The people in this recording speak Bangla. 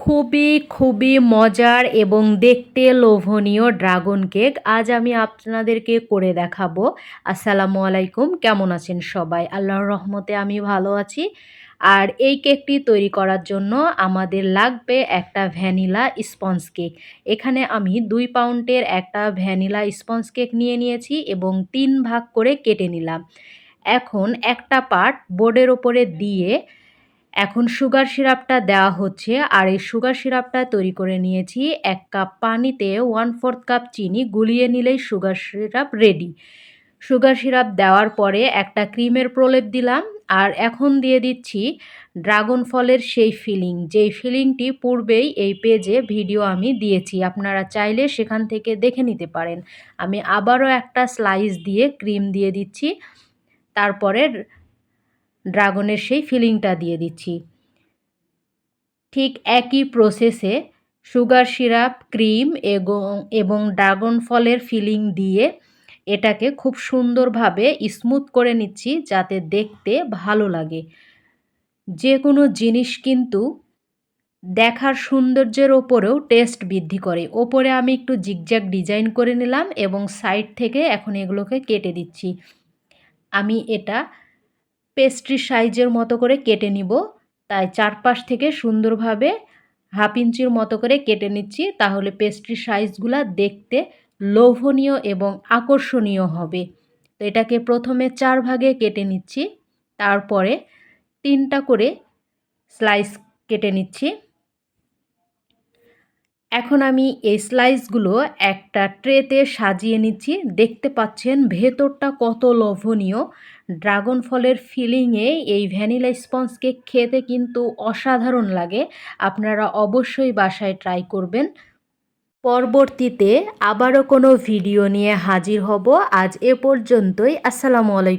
খুবই খুবই মজার এবং দেখতে লোভনীয় ড্রাগন কেক। আজ আমি আপনাদেরকে করে দেখাবো। আসসালামু আলাইকুম, কেমন আছেন সবাই? আল্লাহর রহমতে আমি ভালো আছি। আর এই কেকটি তৈরি করার জন্য আমাদের লাগবে একটা ভ্যানিলা স্পঞ্জ কেক। এখানে আমি দুই পাউন্ডের একটা ভ্যানিলা স্পঞ্জ কেক নিয়ে নিয়েছি এবং তিন ভাগ করে কেটে নিলাম। এখন একটা পার্ট বোর্ডের ওপরে দিয়ে এখন সুগার সিরাপটা দেওয়া হচ্ছে আর এই সুগার সিরাপটা তৈরি করে নিয়েছি এক কাপ পানিতে ওয়ান ফোর্থ কাপ চিনি গুলিয়ে নিলেই sugar syrup ready sugar syrup দেওয়ার পরে একটা ক্রিমের প্রলেপ দিলাম আর এখন দিয়ে দিচ্ছি ড্রাগন ফলের সেই ফিলিং। যেই ফিলিংটি পূর্বেই এই পেজে ভিডিও আমি দিয়েছি, আপনারা চাইলে সেখান থেকে দেখে নিতে পারেন। আমি আবারও একটা স্লাইস দিয়ে ক্রিম দিয়ে দিচ্ছি। তারপরে ড্রাগনের সেই ফিলিংটা দিয়ে দিচ্ছি। ঠিক একই প্রসেসে সুগার সিরাপ, ক্রিম এবং এবং ড্রাগন ফলের ফিলিং দিয়ে এটাকে খুব সুন্দরভাবে স্মুথ করে নিচ্ছি যাতে দেখতে ভালো লাগে। যে কোনো জিনিস কিন্তু দেখার সৌন্দর্যের ওপরেও টেস্ট বৃদ্ধি করে। ওপরে আমি একটু জিগজ্যাগ ডিজাইন করে নিলাম এবং সাইড থেকে এখন এগুলোকে কেটে দিচ্ছি। আমি এটা পেস্ট্রি সাইজের মতো করে কেটে নিব। তাই চারপাশ থেকে সুন্দরভাবে হাফ ইঞ্চির মতো করে কেটে নিচ্ছি। তাহলে পেস্ট্রি সাইজগুলা দেখতে লোভনীয় এবং আকর্ষণীয় হবে। তো এটাকে প্রথমে চার ভাগে কেটে নিচ্ছি। তারপরে তিনটা করে স্লাইস কেটে নিচ্ছি। এখন আমি এই স্লাইসগুলো একটা ট্রেতে সাজিয়ে নিচ্ছি। দেখতে পাচ্ছেন ভেতরটা কত লোভনীয়। ড্রাগন ফলের ফিলিংয়ে এই ভ্যানিলা স্পঞ্জ কেক খেতে কিন্তু অসাধারণ লাগে। আপনারা অবশ্যই বাসায় ট্রাই করবেন। পরবর্তীতে আবারও কোনো ভিডিও নিয়ে হাজির হব। আজ এ পর্যন্তই। আসসালামু আলাইকুম।